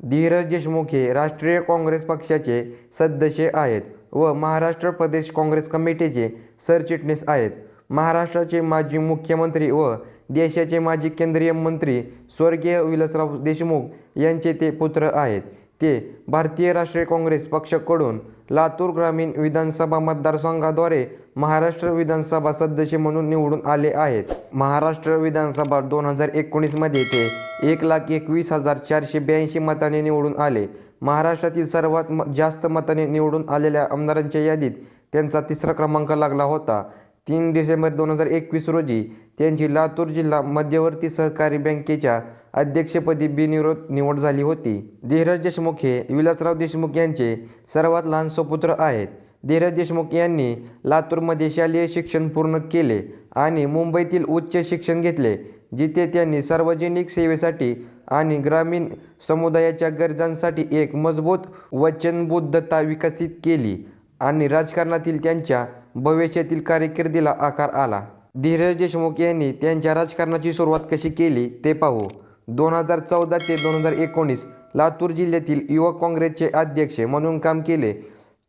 धीरज देशमुख हे राष्ट्रीय काँग्रेस पक्षाचे सदस्य आहेत व महाराष्ट्र प्रदेश काँग्रेस कमिटीचे सरचिटणीस आहेत. महाराष्ट्राचे माजी मुख्यमंत्री व देशाचे माजी केंद्रीय मंत्री स्वर्गीय विलासराव देशमुख यांचे ते पुत्र आहेत. ते भारतीय राष्ट्रीय काँग्रेस पक्षाकडून लातूर ग्रामीण विधानसभा मतदारसंघाद्वारे महाराष्ट्र विधानसभा सदस्य म्हणून निवडून आले आहेत. महाराष्ट्र विधानसभा दोन हजार एकोणीसमध्ये ते एक लाख एकवीस हजार चारशे ब्याऐंशी मताने निवडून आले. महाराष्ट्रातील सर्वात म जास्त मताने निवडून आलेल्या आमदारांच्या यादीत त्यांचा तिसरा क्रमांक लागला होता. तीन डिसेंबर दोन हजार एकवीस रोजी त्यांची लातूर जिल्हा मध्यवर्ती सहकारी बँकेच्या अध्यक्षपदी बिनविरोध निवड झाली होती. धीरज देशमुख हे विलासराव देशमुख यांचे सर्वात लहान सुपुत्र आहेत. धीरज देशमुख यांनी लातूरमध्ये शालेय शिक्षण पूर्ण केले आणि मुंबईतील उच्च शिक्षण घेतले जिथे त्यांनी सार्वजनिक सेवेसाठी आणि ग्रामीण समुदायाच्या गरजांसाठी एक मजबूत वचनबद्धता विकसित केली. आणि राजकारणातील त्यांच्या भविष्यातील कारकिर्दीला आकार आला. धीरज देशमुख यांनी त्यांच्या राजकारणाची सुरुवात कशी केली ते पाहू. दोन हजार चौदा ते दोन हजार एकोणीस लातूर जिल्ह्यातील युवक काँग्रेसचे अध्यक्ष म्हणून काम केले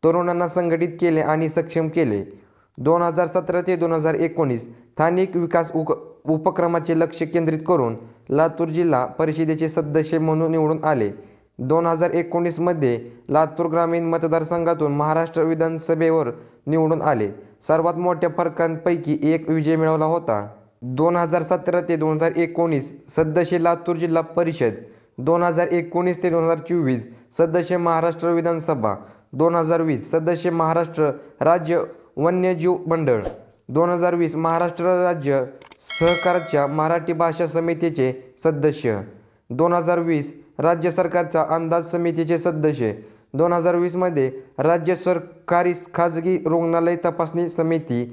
तरुणांना संघटित केले आणि सक्षम केले. दोन हजार सतरा ते दोन हजार एकोणीस स्थानिक विकास उक उपक्रमाचे लक्ष केंद्रित करून लातूर जिल्हा परिषदेचे सदस्य म्हणून निवडून आले. दोन हजार एकोणीसमध्ये लातूर ग्रामीण मतदारसंघातून महाराष्ट्र विधानसभेवर निवडून आले. सर्वात मोठ्या फरकांपैकी एक विजय मिळवला होता. दोन हजार सतरा ते दोन हजार एकोणीस सदस्य लातूर जिल्हा परिषद दोन हजार एकोणीस ते दोन हजार चोवीस सदस्य महाराष्ट्र विधानसभा दोन हजार वीस सदस्य महाराष्ट्र राज्य वन्यजीव मंडळ दोन हजार वीस महाराष्ट्र राज्य सहकारच्या मराठी भाषा समितीचे सदस्य दोन हजार वीस राज्य सरकारच्या अंदाज समितीचे सदस्य. दोन हजार वीसमध्ये राज्य सरकारी खाजगी रुग्णालय तपासणी समिती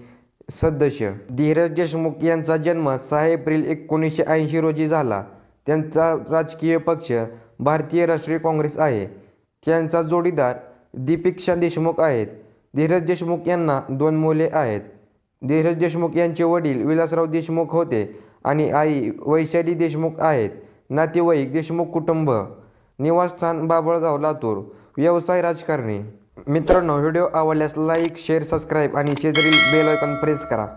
सदस्य. धीरज देशमुख यांचा जन्म सहा एप्रिल एकोणीसशे ऐंशी रोजी झाला. त्यांचा राजकीय पक्ष भारतीय राष्ट्रीय काँग्रेस आहे. त्यांचा जोडीदार दीपिक्षा देशमुख आहेत. धीरज देशमुख यांना दोन मुले आहेत. धीरज देशमुख यांचे वडील विलासराव देशमुख होते आणि आई वैशाली देशमुख आहेत. नातेवाईक देशमुख कुटुंब निवासस्थान बाबळगाव लातूर व्यवसाय राजकारणी. मित्रांनो व्हिडिओ आवडल्यास लाईक शेअर सबस्क्राईब आणि शेजारील बेल आयकॉन प्रेस करा.